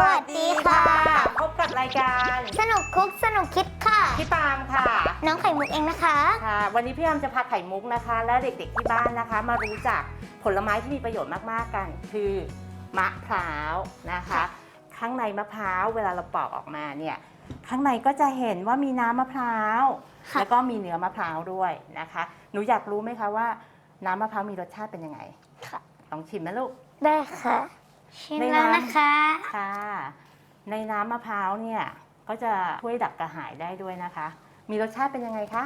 วัสดีค่ะ พบกับรายการ สนุกคุกสนุกคิดค่ะ พี่ปาล์มค่ะ น้องไข่มุกเองนะคะ ค่ะ วันนี้พี่ปาล์มจะพาไข่มุกนะคะ และเด็กๆที่บ้านนะคะ มารู้จักผลไม้ที่มีประโยชน์มากๆกัน คือมะพร้าวนะคะค่ะข้างในมะพร้าวเวลาเราปอกออกมาเนี่ย ข้างในก็จะเห็นว่ามีน้ำมะพร้าวค่ะแล้วก็มีเนื้อมะพร้าวด้วยนะคะ หนูอยากรู้ไหมคะว่า น้ำมะพร้าวมีรสชาติเป็นยังไงค่ะลองชิมไหมลูก ได้ค่ะ ชิมในแล้วน้ำนะคะ ค่ะ ในน้ำมะพร้าวเนี่ย ก็จะช่วยดับกระหายได้ด้วยนะคะ มีรสชาติเป็นยังไงคะ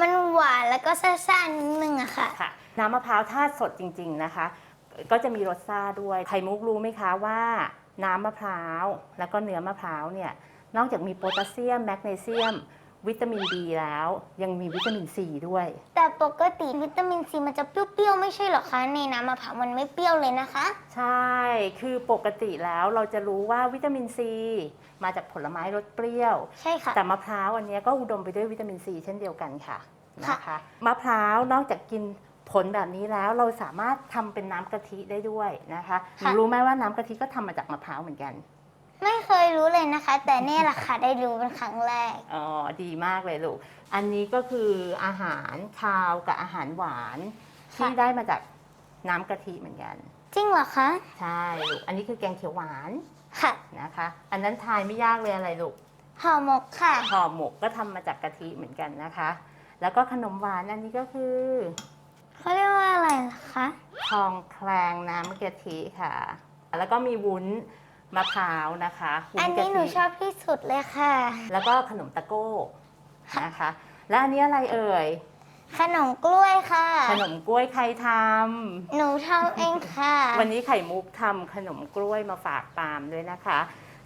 มันหวานแล้วก็ซ่าๆนิดนึงอะค่ะ ค่ะ น้ำมะพร้าวถ้าสดจริง ๆนะคะ ก็จะมีรสซ่าด้วย ไข่มุกรู้ไหมคะว่าน้ำมะพร้าวแล้วก็เนื้อมะพร้าวเนี่ย นอกจากมีโพแทสเซียมแมกนีเซียม วิตามินดีแล้ว ยังมีวิตามินซีด้วย แต่ปกติวิตามินซีมันจะเปรี้ยวๆไม่ใช่เหรอคะในน้ำมะพร้าวมันไม่เปรี้ยวเลยนะคะ ใช่ คือปกติแล้วเราจะรู้ว่าวิตามินซีมาจากผลไม้รสเปรี้ยว ใช่ค่ะ แต่มะพร้าวอันเนี้ยก็อุดมไปด้วยวิตามินซีเช่นเดียวกันค่ะค่ะ นะคะมะพร้าวนอกจากกินผลแบบนี้แล้วเราสามารถทำเป็นน้ำกะทิได้ด้วยนะคะหนูรู้ไหมว่าน้ำกะทิก็ทำมาจากมะพร้าวเหมือนกัน ไม่เคยรู้เลยนะคะ แต่เนี่ยแหละค่ะได้รู้เป็นครั้งแรก อ๋อ ดีมากเลยลูก อันนี้ก็คืออาหารคาวกับอาหารหวานที่ค่ะได้มาจากน้ำกะทิเหมือนกัน จริงเหรอคะใช่ลูก อันนี้คือแกงเขียวหวานค่ะนะคะ อันนั้นทายไม่ยากเลยอะไรลูก ห่อหมกค่ะ ห่อหมกก็ทำมาจากกะทิเหมือนกันนะคะ แล้วก็ขนมหวานอันนี้ก็คือเขาเรียกว่าอะไรล่ะคะ ทองแคลงน้ำกะทิค่ะ แล้วก็มีวุ้น มะพร้าวนะคะวุ้อันกะนี้หนูทิชอบที่สุดเลยค่ะ แล้วก็ขนมตะโก้นะคะ และอันนี้อะไรเอ่ย ขนมกล้วยค่ะ ขนมกล้วยใครทหนูทำเองค่ะำวันนี้ไข่มุกทำขนมกล้วยมาฝากปาล์มด้วยนะคะ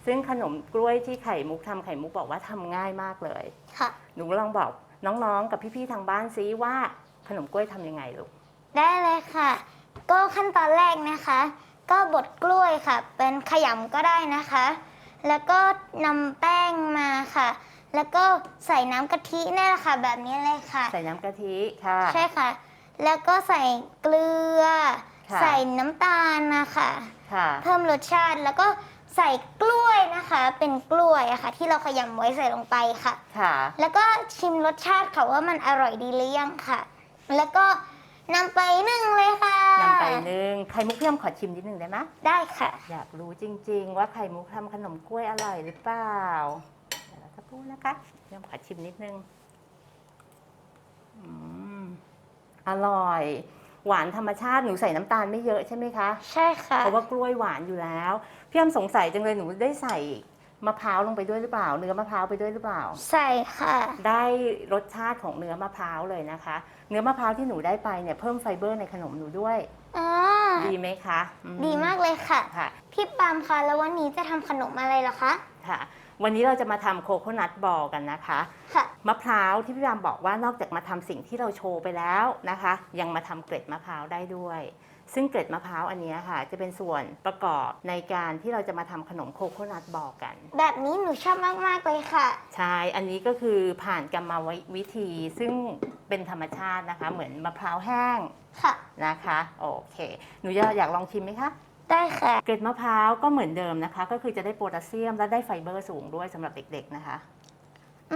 ซึ่งขนมกล้วยที่ไข่มุกทำไข่มุกบอกว่าทำง่ายมากเลย ค่ะ หนูลองบอกน้องๆ กับพี่ๆทางบ้านซิว่าขนมกล้วยทำยังไงลูก ได้เลยค่ะ ก็ขั้นตอนแรกนะคะ ก็บดกล้วยค่ะ เป็นขยำก็ได้นะคะ แล้วก็นำแป้งมาค่ะ แล้วก็ใส่น้ำกะทินี่แหละค่ะ แบบนี้เลยค่ะ ใส่น้ำกะทิค่ะ ใช่ค่ะ แล้วก็ใส่เกลือค่ะใส่น้ำตาลนะคะค่ะ เพิ่มรสชาติแล้วก็ใส่กล้วยนะคะ เป็นกล้วยอะค่ะ ที่เราขยำไว้ใส่ลงไปค่ะ ค่ะ แล้วก็ชิมรสชาติค่ะว่ามันอร่อยดีหรือยังค่ะ แล้วก็ นำไปนึ่งเลยค่ะนำไปนึ่งไข่มุกพี่ยมขอชิมนิดนึงได้ไหมได้ค่ะ อยากรู้จริง ๆ ว่าไข่มุกทำขนมกล้วยอร่อยหรือเปล่าเดี๋ยวเราจะพูดนะคะพี่ยมขอชิมนิดนึงอืมอร่อย หวานธรรมชาติหนูใส่น้ำตาลไม่เยอะใช่ไหมคะ ใช่ค่ะเพราะว่ากล้วยหวานอยู่แล้วพี่ยมสงสัยจังเลยหนูได้ใส่ มะพร้าวลงไปด้วยหรือเปล่า เนื้อมะพร้าวไปด้วยหรือเปล่า ใส่ค่ะ ได้รสชาติของเนื้อมะพร้าวเลยนะคะ เนื้อมะพร้าวที่หนูได้ไปเนี่ยเพิ่มไฟเบอร์ในขนมหนูด้วยอ๋อดีไหมคะอืดีมากเลยค่ะ ค่ะ พี่ปามคะแล้ววันนี้จะทำขนมอะไรเหรอคะ ค่ะ วันนี้เราจะมาทำโคโคนัทบอลกันนะคะ ค่ะ มะพร้าวที่พี่รามบอกว่านอกจากมาทำสิ่งที่เราโชว์ไปแล้วนะคะ ยังมาทำเกล็ดมะพร้าวได้ด้วย ซึ่งเกล็ดมะพร้าวอันเนี้ยค่ะ จะเป็นส่วนประกอบในการที่เราจะมาทำขนมโคโคนัทบอลกัน แบบนี้หนูชอบมาก ๆ เลยค่ะ ใช่ อันนี้ก็คือผ่านกรรมวิธีซึ่งเป็นธรรมชาตินะคะ เหมือนมะพร้าวแห้งค่ะ นะคะ โอเค หนูจะอยากลองชิมไหมคะ ได้ค่ะ เกล็ดมะพร้าวก็เหมือนเดิมนะคะ ก็คือจะได้โพแทสเซียมและได้ไฟเบอร์สูงด้วยสำหรับเด็กๆนะคะ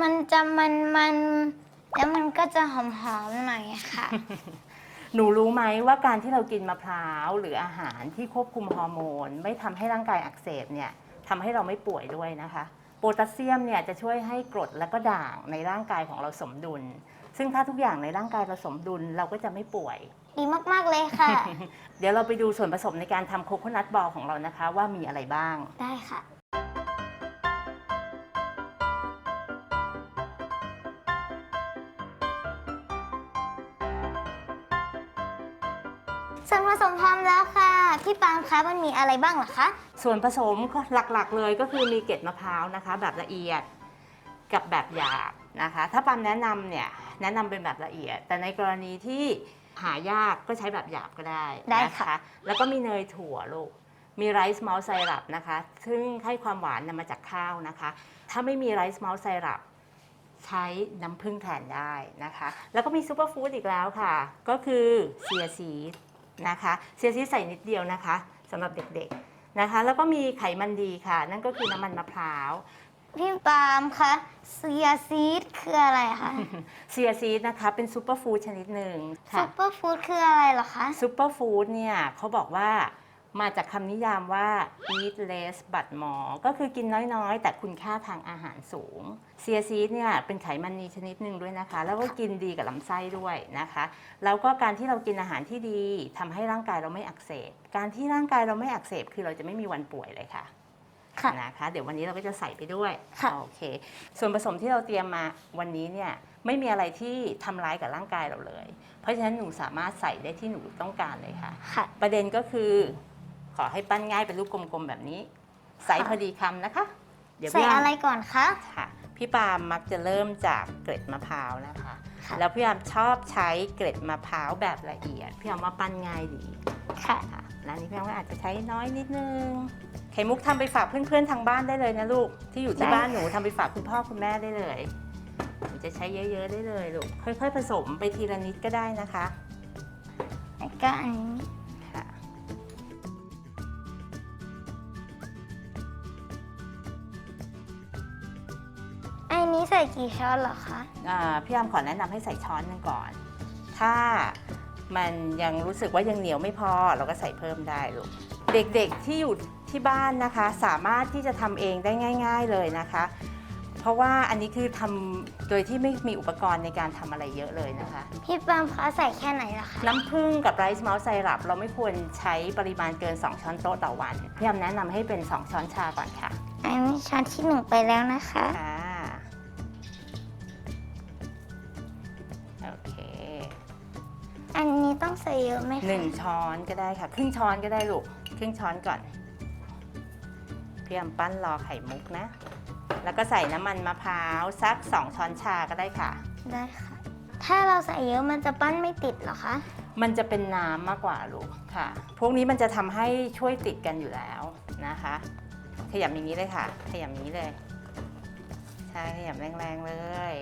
มันจะมันมันๆแล้วมันก็จะหอมๆหน่อยอะค่ะ หนูรู้ไหมว่าการที่เรากินมะพร้าวหรืออาหารที่ควบคุมฮอร์โมน ไม่ทำให้ร่างกายอักเสบเนี่ยทำให้เราไม่ป่วยด้วยนะคะ โพแทสเซียมเนี่ยจะช่วยให้กรดและก็ด่างในร่างกายของเราสมดุล ซึ่งถ้าทุกอย่างในร่างกายเราสมดุลเราก็จะไม่ป่วย ดีมาก ๆ เลยค่ะ เดี๋ยวเราไปดูส่วนผสมในการทำโคโคนัทบอลของเรานะคะ ว่ามีอะไรบ้าง ได้ค่ะ ส่วนผสมพร้อมแล้วค่ะ พี่ปามคะมันมีอะไรบ้างเหรอคะ ส่วนผสมก็หลักๆเลยก็คือมีเกล็ดมะพร้าวนะคะ แบบละเอียดกับแบบหยาบนะคะ ถ้าปามแนะนำเนี่ยแนะนำเป็นแบบละเอียด แต่ในกรณีที่หายากก็ใช้แบบหยาบก็ได้ได้นค่ะ แล้วก็มีเนยถั่วลูก มีไรซ์มอลไซรัปนะคะ ซึ่งให้ความหวานนำมาจากข้าวนะคะ ถ้าไม่มีไรซ์มอลไซรัปใช้น้ำผึ้งแทนได้นะคะ แล้วก็มีซูเปอร์ฟู้ดอีกแล้วค่ะ ก็คือเซียซีด นะคะเซียซีดใส่นิดเดียวนะคะสำหรับเด็กๆนะคะ แล้วก็มีไขมันดีค่ะ นั่นก็คือน้ำมันมะพร้าว พี่ปาล์มคะเซียซีดคืออะไรคะเซียซีดนะคะเป็นซูเปอร์ฟู้ดชนิดหนึ่งซุค่ะปเปอร์ฟู้ดคืออะไรเหรอคะ ซูเปอร์ฟู้ดเนี่ยเขาบอกว่า มาจากคำนิยามว่า eat less but more ก็คือกินน้อยๆ แต่คุณค่าทางอาหารสูงเซียซีดเนี่ยเป็นไขมันดีชนิดหนึ่งด้วยนะคะ แล้วก็กินดีกับลำไส้ด้วยนะคะ แล้วก็การที่เรากินอาหารที่ดีทำให้ร่างกายเราไม่อักเสบ การที่ร่างกายเราไม่อักเสบคือเราจะไม่มีวันป่วยเลยค่ะค่ะนะคะ เดี๋ยววันนี้เราก็จะใส่ไปด้วยค่ะโอเค ส่วนผสมที่เราเตรียมมาวันนี้เนี่ยไม่มีอะไรที่ทำร้ายกับร่างกายเราเลย เพราะฉะนั้นหนูสามารถใส่ได้ที่หนูต้องการเลยค่ะค่ะประเด็นก็คือ ขอให้ปั้นง่ายเป็นรูปกลมๆแบบนี้ ใส่ค่ะพอดีคำนะคะ เดี๋ยวใส่พี่าอะไรก่อนคะ ค่ะ พี่ปาล์มมักจะเริ่มจากเกล็ดมะพร้าวนะคะ ค่ะ แล้วพี่ปาล์มชอบใช้เกล็ดมะพร้าวแบบละเอียด พี่ปาล์มว่าปั้นง่ายดีค่ะค่ะร้านนี้พี่ปาล์มก็อาจจะใช้น้อยนิดนึง ไข่มุกทำไปฝากเพื่อนๆทางบ้านได้เลยนะลูก ที่อยู่ที่ได้ บ้านหนูทำไปฝากคุณพ่อคุณแม่ได้เลย หนูจะใช้เยอะๆได้เลยลูก ค่อยๆผสมไปทีละนิดก็ได้นะคะ แล้วก็อันนี้ ส่กี่ช้อนเหรอคะ อ่าพี่อามขอแนะนำให้ใส่ช้อนหนึงก่อน ถ้ามันยังรู้สึกว่ายังเหนียวไม่พอเราก็ใส่เพิ่มได้ลูก เด็กๆที่อยู่ที่บ้านนะคะ สามารถที่จะทำเองได้ง่าย ๆเลยนะคะ เพราะว่าอันนี้คือทำโดยที่ไม่มีอุปกรณ์ในการทำอะไรเยอะเลยนะคะ พี่ปาล์มคะใส่แค่ไหนล่ะคะ น้ำผึ้งกับไรซ์เมาส์ไซรัปเราไม่ควรใช้ปริมาณเกิน 2 ช้อนโต๊ะต่อวันพี่อามแนะนำให้เป็น 2 ช้อนชาก่อนค่ะ อันนี้ช้อนที่หนึ่งไปแล้วนะคะ ค่ะ ใส่เยอะไหมคะหนึ่งช้อนก็ได้ค่ะ ครึ่งช้อนก็ได้ลูก ครึ่งช้อนก่อนพี่อมปั้นรอไข่มุกนะ แล้วก็ใส่น้ำมันมะพร้าวสัก2ช้อนชาก็ได้ค่ะ ได้ค่ะ ถ้าเราใส่เยอะมันจะปั้นไม่ติดเหรอคะ มันจะเป็นน้ำมากกว่าลูกค่ะ พวกนี้มันจะทำให้ช่วยติดกันอยู่แล้วนะคะ ขยำอย่างนี้เลยค่ะ ขยำอย่างนี้เลย ใช่ ขยำแรงๆเลย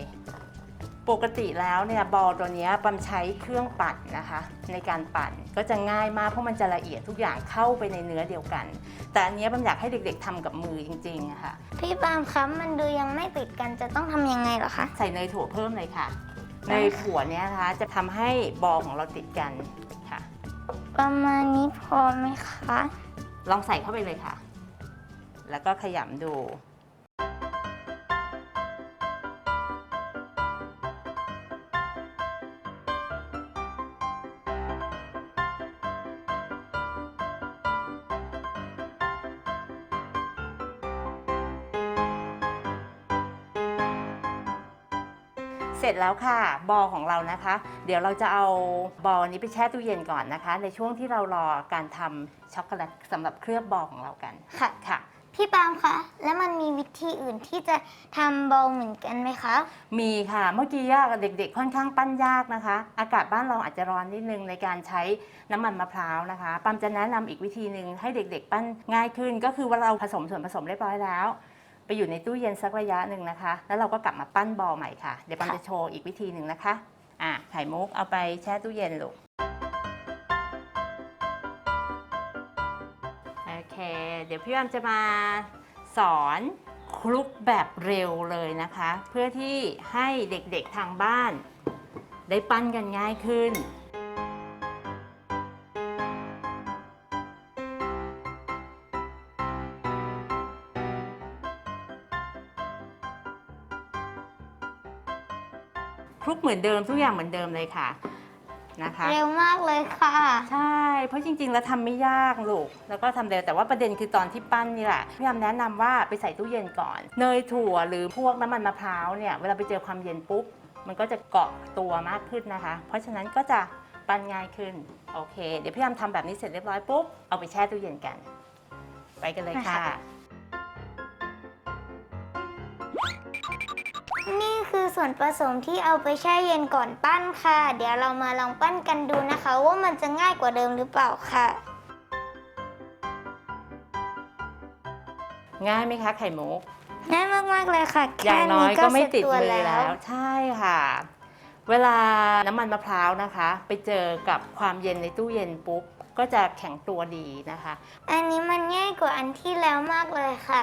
ปกติแล้วเนี่ยบอลตัวเนี้ยปัมใช้เครื่องปั่นนะคะ ในการปั่นก็จะง่ายมากเพราะมันจะละเอียดทุกอย่างเข้าไปในเนื้อเดียวกัน แต่อันเนี้ยปัมอยากให้เด็กๆทำกับมือจริงๆอะค่ะพี่ปาล์มคะมันดูยังไม่ติดกันจะต้องทำยังไงเหรอคะใส่เนยถั่วเพิ่มเลยค่ะได้เนค่ะยถั่วเนี้ยนะคะจะทำให้บอลของเราติดกันค่ะ ประมาณนี้พอไหมคะ ลองใส่เข้าไปเลยค่ะ แล้วก็ขยำดู จแล้วค่ะ บอลของเรานะคะ เดี๋ยวเราจะเอาบอลนี้ไปแช่ตู้เย็นก่อนนะคะ ในช่วงที่เรารอการทำช็อกโกแลตสำหรับเคลือบบอลของเรากันค่ะค่ะ พี่ปาล์มคะ แล้วมันมีวิธีอื่นที่จะทำบอลเหมือนกันไหมคะ มีค่ะเมื่อกี้ยากเด็กๆ ค่อนข้างปั้นยากนะคะ อากาศบ้านเราอาจจะร้อนนิดนึงในการใช้น้ำมันมะพร้าวนะคะปามจะแนะนำอีกวิธีหนึ่งให้เด็กๆ ปั้นง่ายขึ้น ก็คือว่าเราผสมส่วนผสมเรียบร้อยแล้ว ไปอยู่ในตู้เย็นสักระยะหนึ่งนะคะ แล้วเราก็กลับมาปั้นบอลใหม่ค่ะ เดี๋ยวปามค่ะจะโชว์อีกวิธีหนึ่งนะคะ อะไข่มุกเอาไปแช่ตู้เย็นลูก โอเค เดี๋ยวพี่ปามจะมาสอนคลุกแบบเร็วเลยนะคะ เพื่อที่ให้เด็กๆทางบ้าน ได้ปั้นกันง่ายขึ้น เหมือนเดิมทุกอย่างเหมือนเดิมเลยค่ะนะคะ เร็วมากเลยค่ะ ใช่ เพราะจริงๆ แล้วทำไม่ยากลูก แล้วก็ทำเร็ว แต่ว่าประเด็นคือตอนที่ปั้นนี่แหละพี่ยามแนะนำว่าไปใส่ตู้เย็นก่อน เนยถั่วหรือพวกน้ำมันมะพร้าวเนี่ย เวลาไปเจอความเย็นปุ๊บ มันก็จะเกาะตัวมากขึ้นนะคะ เพราะฉะนั้นก็จะปั้นง่ายขึ้น โอเค เดี๋ยวพี่ยามทำแบบนี้เสร็จเรียบร้อยปุ๊บ เอาไปแช่ตู้เย็นกัน ไปกันเลยค่ะ นี่คือส่วนผสมที่เอาไปแช่เย็นก่อนปั้นค่ะ เดี๋ยวเรามาลองปั้นกันดูนะคะ ว่ามันจะง่ายกว่าเดิมหรือเปล่าค่ะ ง่ายไหมคะไข่มุก ง่ายมากๆเลยค่ะอแค่ย่างน้อยก็ไม่ติดเสร็จตัวมือแล้ว ใช่ค่ะ เวลาน้ำมันมะพร้าวนะคะ ไปเจอกับความเย็นในตู้เย็นปุ๊บ ก็จะแข็งตัวดีนะคะ อันนี้มันง่ายกว่าอันที่แล้วมากเลยค่ะ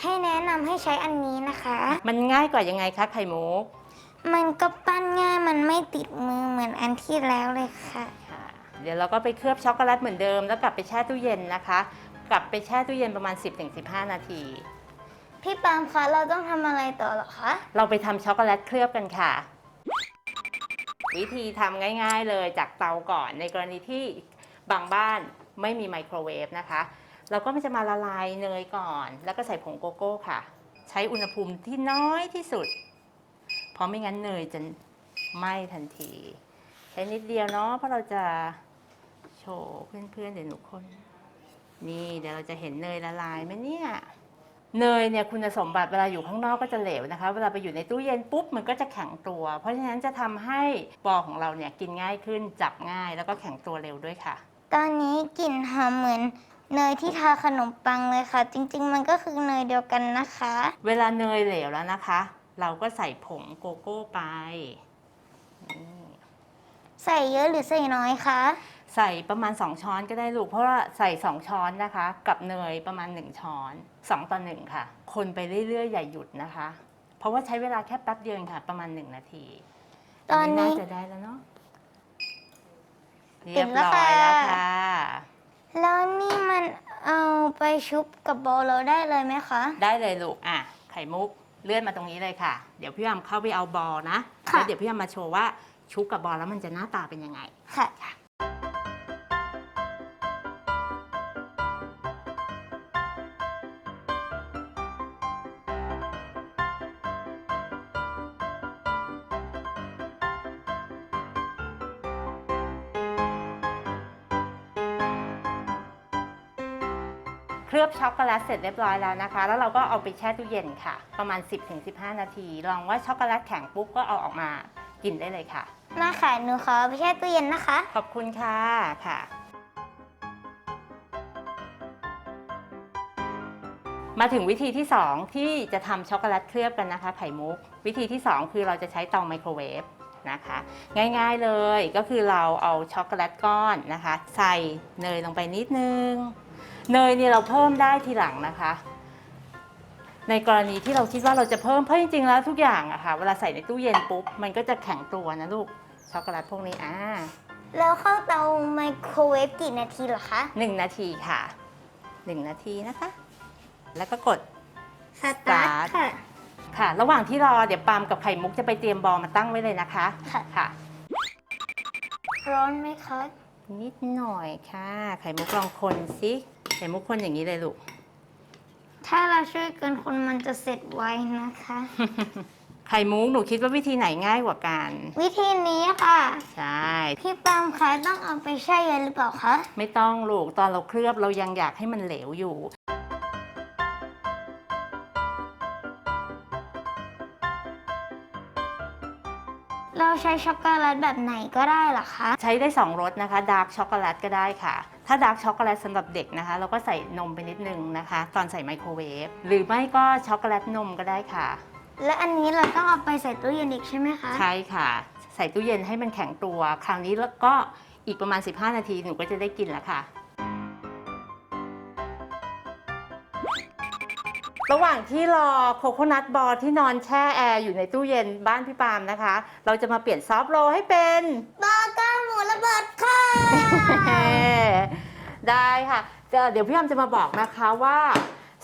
ให้แนะนำให้ใช้อันนี้นะคะ มันง่ายกว่ายังไงคะไข่มุกมันก็ปั้นง่ายมันไม่ติดมือเหมือนอันที่แล้วเลยค่ะ ค่ะ เดี๋ยวเราก็ไปเคลือบช็อกโกแลตเหมือนเดิม แล้วกลับไปแช่ตู้เย็นนะคะ กลับไปแช่ตู้เย็นประมาณ 10-15 นาที พี่ปาล์มคะเราต้องทำอะไรต่อเหรอคะ เราไปทำช็อกโกแลตเคลือบกันค่ะ วิธีทำง่ายๆเลยจากเตาก่อนในกรณีที่บางบ้านไม่มีไมโครเวฟนะคะ เราก็จะมาละลายเนยก่อน แล้วก็ใส่ผงโกโก้ค่ะ ใช้อุณหภูมิที่น้อยที่สุด เพราะไม่งั้นเนยจะไหม้ทันที ใช้นิดเดียวเนาะเพราะเราจะโชว์เพื่อนๆเดี๋ยวหนูคนนี่เดี๋ยวเราจะเห็นเนยละลายไหมเนี่ยเนยเนี่ยคุณสมบัติเวลาอยู่ข้างนอกก็จะเหลวนะคะ เวลาไปอยู่ในตู้เย็นปุ๊บมันก็จะแข็งตัว เพราะฉะนั้นจะทำให้บอของเราเนี่ยกินง่ายขึ้นจับง่ายแล้วก็แข็งตัวเร็วด้วยค่ะ ตอนนี้กลิ่นหอมเหมือน เนยที่ทาขนมปังเลยค่ะ จริง ๆ มันก็คือเนยเดียวกันนะคะ เวลาเนยเหลวแล้วนะคะ เราก็ใส่ผงโกโก้ไปนี่ใส่เยอะหรือใส่น้อยคะใส่ประมาณ 2 ช้อนก็ได้ลูก เพราะว่าใส่ 2 ช้อนนะคะ กับเนยประมาณ 1 ช้อน 2 ต่อ 1 ค่ะ คนไปเรื่อยๆ อย่าหยุดนะคะ เพราะว่าใช้เวลาแค่แป๊บเดียวเองค่ะ ประมาณ 1 นาที ตอนนี้าจะได้แล้วเนาะเห็เรียนบแล้วร้อยค่ะแล้วค่ะแล้วนี่ มันเอาไปชุบกับโบเราได้เลยไหมคะ ได้เลยลูกอะไข่มุกเลื่อนมาตรงนี้เลยค่ะ เดี๋ยวพี่ยามเข้าไปเอาบอลนะค่ะ แล้วเดี๋ยวพี่ยามมาโชว์ว่าชุบกับบอลแล้วมันจะหน้าตาเป็นยังไง ค่ะ ลือบช็อกโกแลตเสร็จเรียบร้อยแล้วนะคะ แล้วเราก็เอาไปแช่ตู้เย็นค่ะ ประมาณ 10-15 นาที ลองว่าช็อกโกแลตแข็งปุ๊บก็เอาออกมากินได้เลยค่ะ มาค่ะหนูขอไปแช่ตู้เย็นนะคะ ขอบคุณค่ะค่ะ มาถึงวิธีที่ 2 ที่จะทำช็อกโกแลตเคลือบกันนะคะ ไข่มุก วิธีที่ 2 คือเราจะใช้เตาไมโครเวฟนะคะ ง่ายๆเลยก็คือเราเอาช็อกโกแลตก้อนนะคะ ใส่เนยลงไปนิดนึง เนยเนี่ยเราเพิ่มได้ทีหลังนะคะ ในกรณีที่เราคิดว่าเราจะเพิ่มเพราะจริงๆแล้วทุกอย่างอะค่ะเวลาใส่ในตู้เย็นปุ๊บมันก็จะแข็งตัวนะลูกช็อกโกแลตพวกนี้อ่าแล้วเข้าเตาไมโครเวฟกี่นาทีเหรอคะหนึ่งนาทีค่ะหนึ่งนาทีนะคะ แล้วก็กด สตาร์ทค่ะ ค่ะ ระหว่างที่รอเดี๋ยวปาล์มกับไข่มุกจะไปเตรียมบอลมาตั้งไว้เลยนะคะ ค่ะค่ะร้อนไหมคะ นิดหน่อยค่ะ ไข่มุกลองคนสิไข่มุกคนอย่างนี้เลยลูก ถ้าเราช่วยกันคนมันจะเสร็จไวนะคะ ไข่มุกหนูคิดว่าวิธีไหนง่ายกว่ากัน วิธีนี้ค่ะ ใช่ พี่ปาล์มคะต้องเอาไปแช่เย็นหรือเปล่าคะ ไม่ต้องลูกตอนเราเคลือบเรายังอยากให้มันเหลวอยู่ ช้ช็อกโกแลตแบบไหนก็ได้เหรอคะ ใช้ได้ 2รสนะคะดาร์กช็อกโกแลตก็ได้ค่ะ ถ้าดาร์กช็อกโกแลตสำหรับเด็กนะคะ เราก็ใส่นมไปนิดนึงนะคะ ตอนใส่ไมโครเวฟหรือไม่ก็ช็อกโกแลตนมก็ได้ค่ะ และอันนี้เราต้องเอาไปใส่ตู้เย็นอีกใช่ไหมคะ ใช่ค่ะ ใส่ตู้เย็นให้มันแข็งตัว คราวนี้แล้วก็อีกประมาณ 15 นาทีหนูก็จะได้กินแล้วค่ะ ระหว่างที่รอโคโคนัทบอลที่นอนแช่แอร์อยู่ในตู้เย็นบ้านพี่ปาล์มนะคะ เราจะมาเปลี่ยนซอฟต์โรลให้เป็นบาร์เกอร์หมูระเบิดค่ะ ได้ค่ะเดี๋ยวเดี๋ยวพี่ยามจะมาบอกนะคะว่า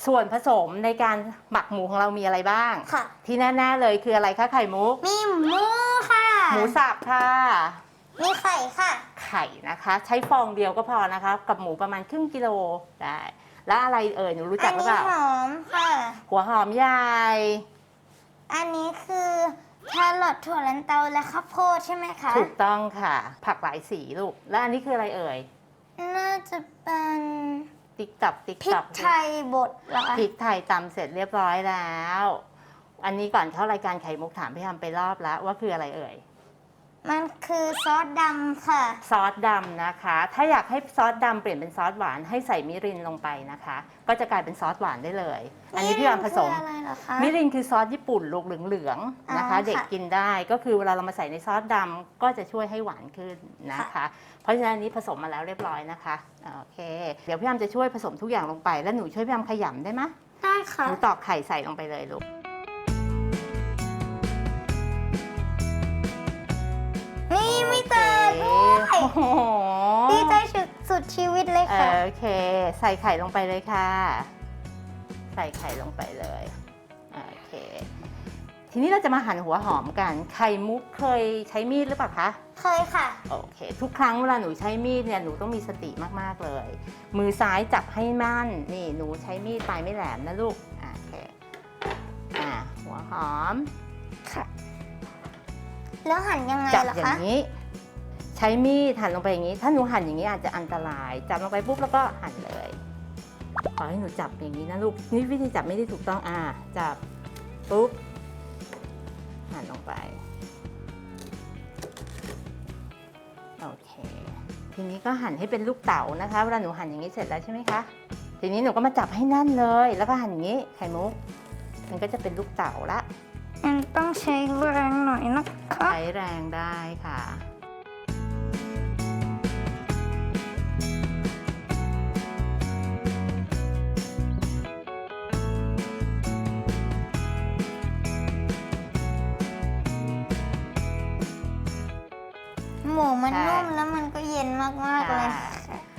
ส่วนผสมในการหมักหมูของเรามีอะไรบ้าง ค่ะ ที่แน่ๆเลยคืออะไรคะไข่มุก มีหมูค่ะ หมูสับค่ะ มีไข่ค่ะ ไข่นะคะ ใช้ฟองเดียวก็พอนะคะ กับหมูประมาณครึ่งกิโลได้ แล้วอะไรเอ่ยหนูรู้จัอักหรือนี้เปล่าหอมค่ะ หัวหอมใหญ่อันนี้คือแครอทถั่วลันเตาและข้าวโพดใช่ไหมคะ ถูกต้องค่ะ ผักหลายสีลูก แล้วอันนี้คืออะไรเอ่ยน่าจะเป็นติ๊กตับติ๊กพริตักบไทยบดเหรอคะพริกไทยตำเสร็จเรียบร้อยแล้ว อันนี้ก่อนเข้ารายการไข่มุกถามพี่ทำไปรอบแล้วว่าคืออะไรเอ่ย มันคือซอสดำค่ะ ซอสดำนะคะ ถ้าอยากให้ซอสดำเปลี่ยนเป็นซอสหวานให้ใส่มิรินลงไปนะคะ ก็จะกลายเป็นซอสหวานได้เลย อันนี้พี่วามผสมคืออะไรเหรอคะมิรินคือซอสญี่ปุ่นลูกเหลืองๆนะคะ อ๋อค่ะเด็กกินได้ ก็คือเวลาเรามาใส่ในซอสดำก็จะช่วยให้หวานขึ้นนะคะ เพราะฉะนั้นอันนี้ผสมมาแล้วเรียบร้อยนะคะโอเค เดี๋ยวพี่ยามจะช่วยผสมทุกอย่างลงไป แล้วหนูช่วยพี่ยามขยำได้ไหมได้หค่ะ นูตอกไข่ใส่ลงไปเลยลูก ด้วยโอ้โหดีใจสุดสุดชีวิตเลยเอค่ะอโอเค ใส่ไข่ลงไปเลยค่ะ ใส่ไข่ลงไปเลยโอเค ทีนี้เราจะมาหั่นหัวหอมกัน ไข่มุกเคยใช้มีดหรือเปล่าคะ เคยค่ะ โอเค ทุกครั้งเวลาหนูใช้มีดเนี่ยหนูต้องมีสติมากๆเลย มือซ้ายจับให้มั่น นี่หนูใช้มีดปลายไม่แหลมนะลูกอะโอเคอะหัวหอมค่ะ แล้วหั่นยังไงจับล่ะอย่าคะงนี้ ใช้มีดหั่นลงไปอย่างนี้ ถ้าหนูหั่นอย่างนี้อาจจะอันตราย จับลงไปปุ๊บแล้วก็หั่นเลย ขอให้หนูจับอย่างนี้นะลูก นี่วิธีจับไม่ได้ถูกต้อง อ่า จับปุ๊บ หั่นลงไป โอเค ทีนี้ก็หั่นให้เป็นลูกเต๋านะคะ เวลาหนูหั่นอย่างนี้เสร็จแล้วใช่ไหมคะ ทีนี้หนูก็มาจับให้แน่นเลย แล้วก็หั่นอย่างนี้ ไข่มุก มันก็จะเป็นลูกเต๋าละมันต้องใช้แรงหน่อยนะคะ ใช้แรงได้ค่ะ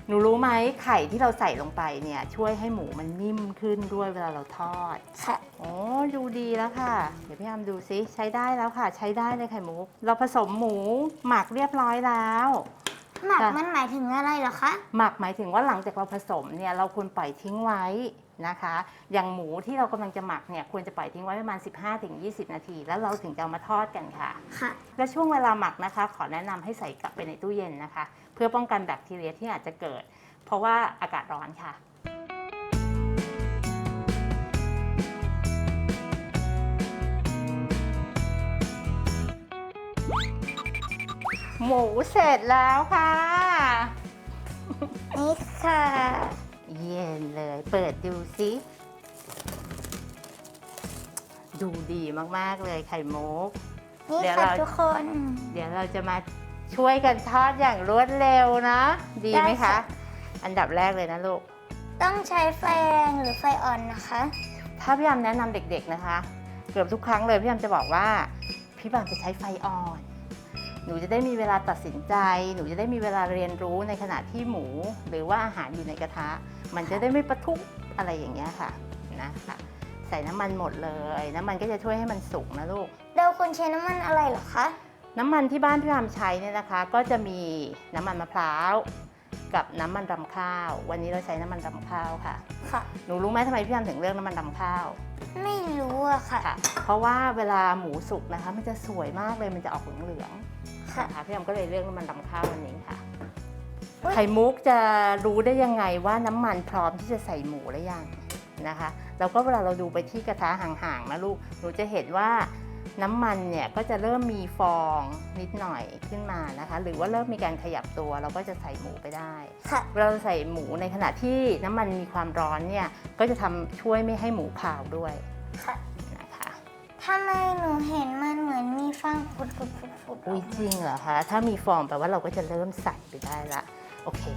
หนูรู้ไหมไข่ที่เราใส่ลงไปเนี่ยช่วยให้หมูมันนิ่มขึ้นด้วยเวลาเราทอด ค่ะ โอ้ดูดีแล้วค่ะ เดี๋ยวพี่ยามดูซิใช้ได้แล้วค่ะ ใช้ได้เลยไข่มุก เราผสมหมูหมักเรียบร้อยแล้ว หมักค่ะ มันหมายถึงอะไรเหรอคะ หมักหมายถึงว่าหลังจากเราผสมเนี่ยเราควรปล่อยทิ้งไว้ นะคะ อย่างหมูที่เรากำลังจะหมักเนี่ยควรจะปล่อยทิ้งไว้ประมาณ 15-20 นาที แล้วเราถึงจะเอามาทอดกันค่ะค่ะและช่วงเวลาหมักนะคะ ขอแนะนำให้ใส่กลับไปในตู้เย็นนะคะ เพื่อป้องกันแบคทีเรียที่อาจจะเกิด เพราะว่าอากาศร้อนค่ะหมูเสร็จแล้วค่ะ นี่ค่ะ เย็นเลย เปิดดูสิดูดีมาก ๆ เลยไข่มุก นี่เดี๋ยวค่ะเรา ทุกคน เดี๋ยวเราจะมาช่วยกันทอดอย่างรวดเร็วนะ ดีไหมได้คะค่ะอันดับแรกเลยนะลูก ต้องใช้ไฟแรงหรือไฟอ่อนนะคะ ถ้าพี่ยามแนะนำเด็กๆนะคะ เกือบทุกครั้งเลยพี่ยามจะบอกว่า พี่บามจะใช้ไฟอ่อน หนูจะได้มีเวลาตัดสินใจ หนูจะได้มีเวลาเรียนรู้ในขณะที่หมู หรือว่าอาหารอยู่ในกระทะ มันจะได้ไม่ประทุอะไรอย่างเงี้ยค่ะนะคะใส่น้ำมันหมดเลย น้ำมันก็จะช่วยให้มันสุกนะลูกเราควรใช้น้ำมันอะไรเหรอคะ น้ำมันที่บ้านพี่พามใช้เนี่ยนะคะ ก็จะมีน้ำมันมะพร้าวกับน้ำมันรำข้าว วันนี้เราใช้น้ำมันรำข้าวค่ะ ค่ะ หนูรู้ไหมทำไมพี่พามถึงเลือกน้ำมันรำข้าว ไม่รู้อะค่ะค่ะ เพราะว่าเวลาหมูสุกนะคะ มันจะสวยมากเลย มันจะออกเหลืองๆค่ะนะคะพี่พามก็เลยเลือกน้ำมันรำข้าววันนี้ค่ะอุ๊ย ไข่มุกจะรู้ได้ยังไงว่าน้ำมันพร้อมที่จะใส่หมูหรือยังนะคะแล้วก็เวลาเราดูไปที่กระทะห่างๆนะลูกหนูจะเห็นว่าน้ำมันเนี่ยก็จะเริ่มมีฟองนิดหน่อยขึ้นมานะคะ หรือว่าเริ่มมีการขยับตัวเราก็จะใส่หมูไปได้ค่ะเวลาเราใส่หมูในขณะที่น้ำมันมีความร้อนเนี่ยก็จะทำช่วยไม่ให้หมูขาวด้วยค่ะนะคะทำไมหนูเห็นมันเหมือนมีฟางฟุดฟุดฟุดฟุดอุ้ยจริงเหรอคะถ้ามีฟองแปลว่าเราก็จะเริ่มใส่ไปได้ละ โอเค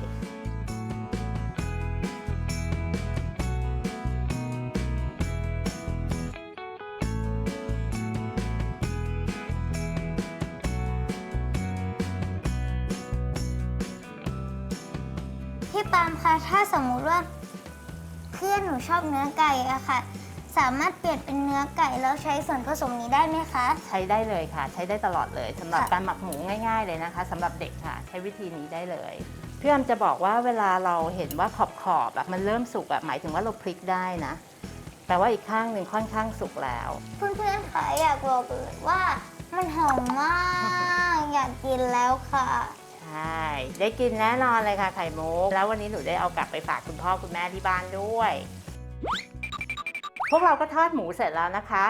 พี่ปาล์มคะถ้าสมมุติว่าเพื่อนหนูชอบเนื้อไก่อะค่ะ สามารถเปลี่ยนเป็นเนื้อไก่แล้วใช้ส่วนผสมนี้ได้ไหมคะ ใช้ได้เลยค่ะ ใช้ได้ตลอดเลยสำหรับค่ะ การหมักหมูง่าย ๆ เลยนะคะสำหรับเด็กค่ะ ใช้วิธีนี้ได้เลย พี่อมจะบอกว่าเวลาเราเห็นว่าขอบขอบๆแบบมันเริ่มสุกอะหมายถึงว่าเราพลิกได้นะแปลว่าอีกข้างหนึ่งค่อนข้างสุกแล้ว เพื่อนๆคะอยากบอกเลยว่ามันหอมมาก อยากกินแล้วค่ะใช่ได้กินแน่นอนเลยค่ะไข่มุกแล้ววันนี้หนูได้เอากลับไปฝากคุณพ่อคุณแม่ที่บ้านด้วย พวกเราก็ทอดหมูเสร็จแล้วนะคะ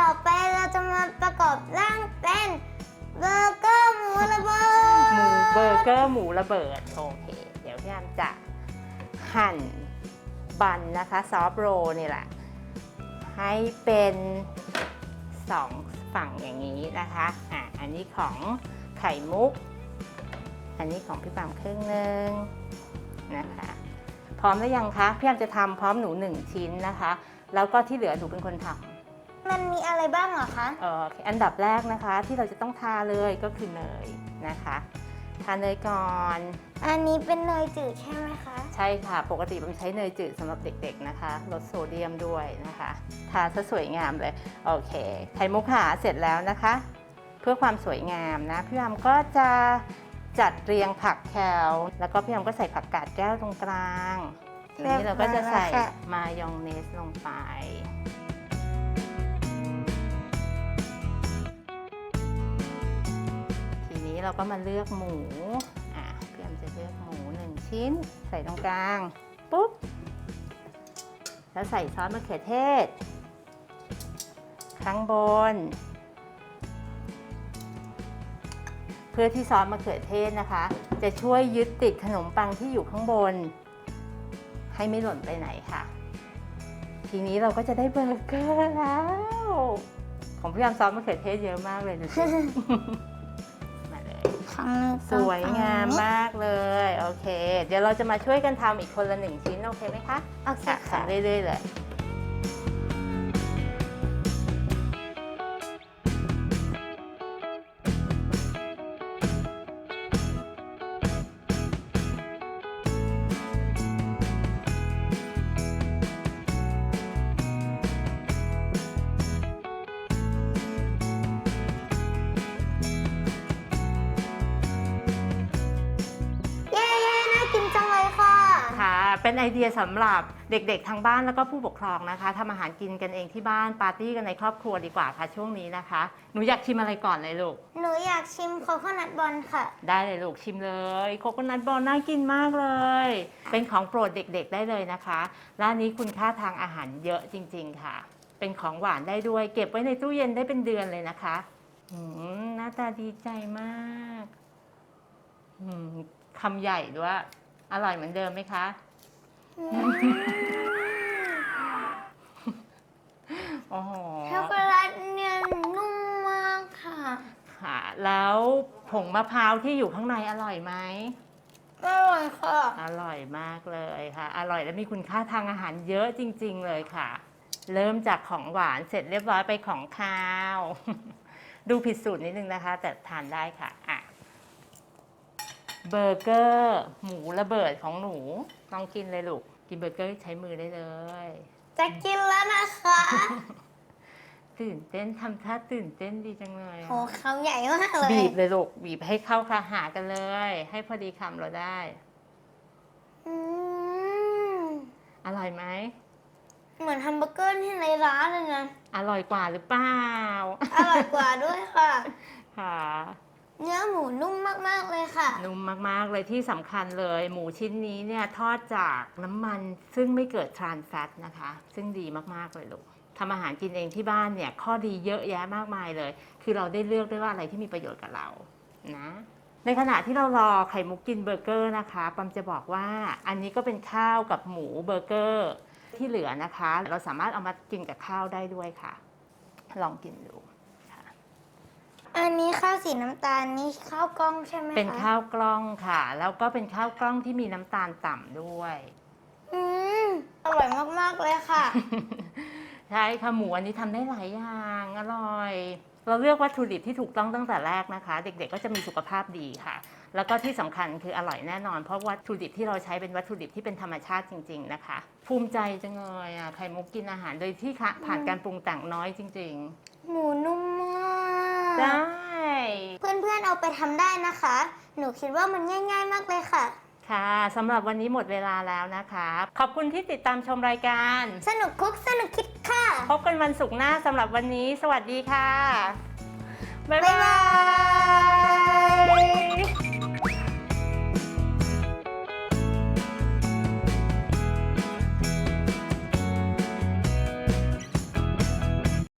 ต่อไปเราจะมาประกอบร่างเป็น เบอร์เกอร์หมูระเบิหมูดเบอร์เกอร์หมูระเบิด โอเค เดี๋ยวพี่แอมจะหั่นบันนะคะซอฟโรนี่แหละ ให้เป็นสองฝั่งอย่างนี้นะคะอะอันนี้ของไข่มุก อันนี้ของพี่ปามครึ่งหนึ่งนะคะ พร้อมแล้วยังคะพี่แอมจะทำพร้อมหนูหนึ่งชิ้นนะคะ แล้วก็ที่เหลือหนูเป็นคนทำ มันมีอะไรบ้างเหรอคะเอ่ออันดับแรกนะคะที่เราจะต้องทาเลยก็คือเนยนะคะ ทาเนยก่อน อันนี้เป็นเนยจืดใช่ไหมคะ ใช่ค่ะ ปกติผมใช้เนยจืดสำหรับเด็กๆนะคะ ลดโซเดียมด้วยนะคะ ทาซะสวยงามเลย โอเค ไข่มุกหาเสร็จแล้วนะคะ เพื่อความสวยงามนะ พี่ยามก็จะจัดเรียงผักแคลแล้วก็พี่ยามก็ใส่ผักกาดแก้วตรงกลางทีนี้เราก็จะใส่เรียบร้อยแล้วค่ะมายองเนสลงไป นี้เราก็มาเลือกหมู อะพี่อมจะเลือกหมูหนึ่งชิ้น ใส่ตรงกลาง ปุ๊บ แล้วใส่ซอสมะเขือเทศ ข้างบน เพื่อที่ซอสมะเขือเทศนะคะ จะช่วยยึดติดขนมปังที่อยู่ข้างบน ให้ไม่หล่นไปไหนค่ะ ทีนี้เราก็จะได้เบอร์เกอร์แล้ว ของพี่ยามซอสมะเขือเทศเยอะมากเลยดูสิ ของหนูสวยงามมากเลย โอเค เดี๋ยวเราจะมาช่วยกันทำอีกคนละหนึ่งชิ้น โอเคไหมคะโอเคค่ะค่ะทำเรื่อยๆเลย เป็นไอเดียสำหรับเด็กๆทางบ้านแล้วก็ผู้ปกครองนะคะทำอาหารกินกันเองที่บ้านปาร์ตี้กันในครอบครัวดีกว่าค่ะช่วงนี้นะคะ หนูอยากชิมอะไรก่อนเลยลูก หนูอยากชิมโคโคนัทบอลค่ะ ได้เลยลูกชิมเลยโคโคนัทบอลน่ากินมากเลย เป็นของโปรดเด็กๆได้เลยนะคะร้านนี้คุณค่าทางอาหารเยอะจริง ๆ ค่ะ เป็นของหวานได้ด้วย เก็บไว้ในตู้เย็นได้เป็นเดือนเลยนะคะอืมหน้าตาดีใจมากอืมคำใหญ่ด้วย อร่อยเหมือนเดิมไหมคะ โอ้โหช็อกโกแลตเนี่ยนุ่มมากค่ะ ค่ะ แล้วผงมะพร้าวที่อยู่ข้างในอร่อยไหม อร่อยค่ะ อร่อยมากเลยค่ะ อร่อยและมีคุณค่าทางอาหารเยอะจริง ๆ เลยค่ะ เริ่มจากของหวานเสร็จเรียบร้อยไปของคาว ดูผิดสูตรนิดนึงนะคะ แต่ทานได้ค่ะอะ เบอร์เกอร์ หมูระเบิดของหนูลองกินเลยลูก กินเบอร์เกอร์ใช้มือได้เลย จะกินแล้วนะคะ ตื่นเต้นทำท่าตื่นเต้นดีจังเลยอะโหคำใหญ่มากเลยบีบเลยลูกบีบให้เข้าคาหากันเลย ให้พอดีคำเราได้ อืมอร่อยไหม เหมือนแฮมเบอร์เกอร์ที่ในร้านเลยนะ อร่อยกว่าหรือเปล่า อร่อยกว่าด้วยค่ะ ค่ะ เนื้อหมูนุ่มมากๆเลยค่ะ นุ่มมาก ๆ เลยที่สำคัญเลย หมูชิ้นนี้เนี่ยทอดจากน้ำมันซึ่งไม่เกิดทรานแฟตนะคะ ซึ่งดีมาก ๆ เลยลูกทำอาหารกินเองที่บ้านเนี่ยข้อดีเยอะแยะมากมายเลย คือเราได้เลือกได้ว่าอะไรที่มีประโยชน์กับเรานะในขณะที่เรารอไข่มุกกินเบอร์เกอร์นะคะปัมจะบอกว่าอันนี้ก็เป็นข้าวกับหมูเบอร์เกอร์ที่เหลือนะคะ เราสามารถเอามากินกับข้าวได้ด้วยค่ะ ลองกินดู อันนี้ข้าวสีน้ำตาลนี่ข้าวกล้องใช่ไหมคะเป็นข้าวกล้องค่ะ แล้วก็เป็นข้าวกล้องที่มีน้ำตาลต่ำด้วย อืมอร่อยมากๆเลยค่ะ ใช่ค่ะหมูอันนี้ทำได้หลายอย่างอร่อย เราเลือกวัตถุดิบที่ถูกต้องตั้งแต่แรกนะคะ เด็กๆ ก็จะมีสุขภาพดีค่ะ แล้วก็ที่สำคัญคืออร่อยแน่นอน เพราะวัตถุดิบที่เราใช้เป็นวัตถุดิบที่เป็นธรรมชาติจริง ๆ นะคะ ภูมิใจจังเลยอะไข่มุกกินอาหารโดยที่ค่ะผ่านการปรุงแต่งน้อยจริงหมูนุ่มมากๆ ได้ เพื่อนๆเอาไปทำได้นะคะ หนูคิดว่ามันง่าย ๆ มากเลยค่ะ ค่ะสำหรับวันนี้หมดเวลาแล้วนะคะ ขอบคุณที่ติดตามชมรายการ สนุกคุกสนุกคิดค่ะ พบกันวันศุกร์หน้าสำหรับวันนี้ สวัสดีค่ะ บ๊ายบ๊ายบาบายย